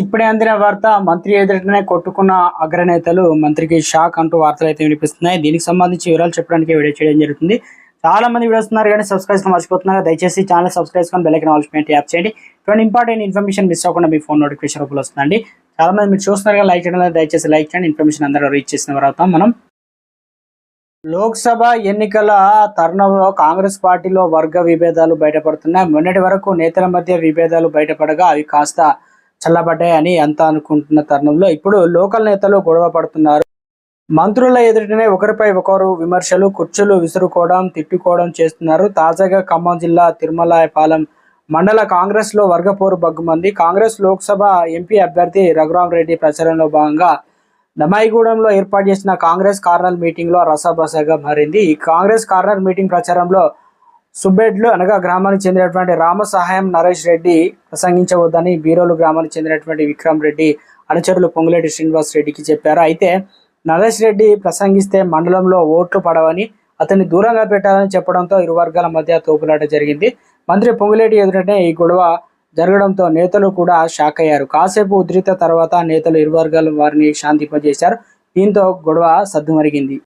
ఇప్పుడే అందిన వార్త మంత్రి ఎదుటనే కొట్టుకున్న అగ్రనేతలు మంత్రికి షాక్ అంటూ వార్తలు అయితే వినిపిస్తున్నాయి. దీనికి సంబంధించి వివరాలు చెప్పడానికి వీడియో చేయడం జరుగుతుంది. చాలా మంది వీడియోస్ ఉన్నారు కానీ సబ్స్క్రైబ్ మర్చిపోతున్నారు. దయచేసి ఛానల్ సబ్స్క్రైబ్ చేసుకొని బెల్ ఐకాన్ యాప్ చేయండి. ఇటువంటి ఇంపార్టెంట్ ఇన్ఫర్మేషన్ మిస్ అవ్వకుండా మీ ఫోన్ నోటిఫికేషన్ రూపంలో వస్తుందండి. చాలా మంది మీరు చూస్తున్నారు కానీ లైక్ చేయడం దయచేసి లైక్ చేయండి. ఇన్ఫర్మేషన్ అందరూ రీచ్ చేసిన తర్వాత మనం. లోక్సభ ఎన్నికల తరుణంలో కాంగ్రెస్ పార్టీలో వర్గ విభేదాలు బయటపడుతున్నాయి. మొన్నటి వరకు నేతల మధ్య విభేదాలు బయటపడగా అవి కాస్త చల్లబడ్డాయని అంతా అనుకుంటున్న తరుణంలో ఇప్పుడు లోకల్ నేతలు గొడవ పడుతున్నారు. మంత్రుల ఎదుటనే ఒకరిపై ఒకరు విమర్శలు కుర్చీలు విసురుకోవడం తిట్టుకోవడం చేస్తున్నారు. తాజాగా ఖమ్మం జిల్లా తిరుమలాయపాలెం మండల కాంగ్రెస్లో వర్గపోరు బగ్గుమంది కాంగ్రెస్ లోక్సభ ఎంపీ అభ్యర్థి రఘురాం రెడ్డి ప్రచారంలో భాగంగా దమాయిగూడెంలో ఏర్పాటు చేసిన కాంగ్రెస్ కార్నర్ మీటింగ్లో రసాబసాగా మారింది. ఈ కాంగ్రెస్ కార్నర్ మీటింగ్ ప్రచారంలో సుబ్బెడ్లు అనగా గ్రామానికి చెందినటువంటి రామ సహాయం నరేష్ రెడ్డి ప్రసంగించవద్దని బీరోలు గ్రామానికి చెందినటువంటి విక్రమ్ రెడ్డి అనుచరులు పొంగులేటి శ్రీనివాస్ రెడ్డికి చెప్పారు. అయితే నరేష్ రెడ్డి ప్రసంగిస్తే మండలంలో ఓట్లు పడవని అతన్ని దూరంగా పెట్టాలని చెప్పడంతో ఇరు వర్గాల మధ్య తోపులాట జరిగింది. మంత్రి పొంగులేటి ఎదుటనే ఈ గొడవ జరగడంతో నేతలు కూడా షాక్ అయ్యారు. కాసేపు ఉద్రిక్త తర్వాత నేతలు ఇరు వర్గాల వారిని శాంతింపజేశారు. దీంతో గొడవ సద్దుమరిగింది.